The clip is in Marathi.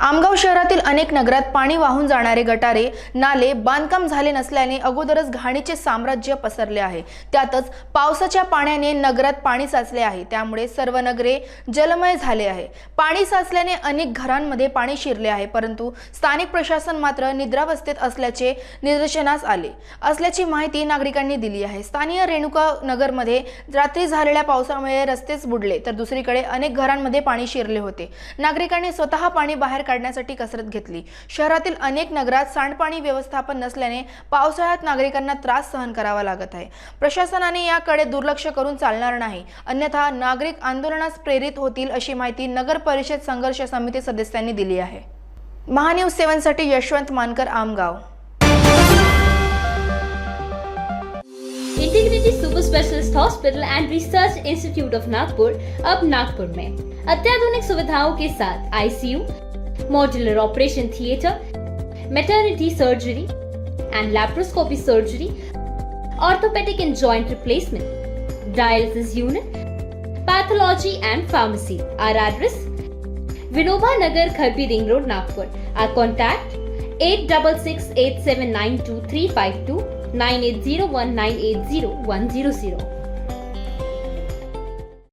आमगाव शहरातील अनेक नगरात पाणी वाहून जाणारे गटारे नाले बांधकाम झाले नसल्याने अगोदरच घाणीचे साम्राज्य पसरले आहे. त्यातच पावसाच्या पाण्याने नगरात पाणी साचले आहे. त्यामुळे सर्व नगरे जलमय झाले आहे. पाणी साचल्याने अनेक घरांमध्ये पाणी शिरले आहे परंतु स्थानिक प्रशासन मात्र निद्रावस्थेत असल्याचे निदर्शनास आले. असल्याची माहिती नागरिकांनी दिली आहे. स्थानीय रेणुका नगरमध्ये रात्री झालेल्या पावसामुळे रस्तेच बुडले तर दुसरीकडे अनेक घरांमध्ये पाणी शिरले होते. नागरिकांनी स्वतः पाणी बाहेर काढण्यासाठी कसरत घेतली. शहरातील अनेक नगरात सांडपाणी व्यवस्थापन नसल्याने पावसाळ्यात नागरिकांना त्रास सहन करावा लागत आहे. प्रशासनाने याकडे दुर्लक्ष करून चालणार नाही. अन्यथा नागरिक आंदोलनास प्रेरित होतील अशी माहिती नगर परिषद संघर्ष समिती सदस्यांनी दिली आहे. Mahanews सेव्हनसाठी Yashwant Mankar Amgaon. Integrity super specialist hospital and research institute of Nagpur अब नागपुर में. अत्याधुनिक सुविधाओं के साथ ICU modular operation theatre, maternity surgery, and laparoscopy surgery, orthopedic and joint replacement, dialysis unit, pathology and pharmacy. Our address Vinoba Nagar Kharbi Ring Road, Nagpur. Our contact 8668792352 9801980100.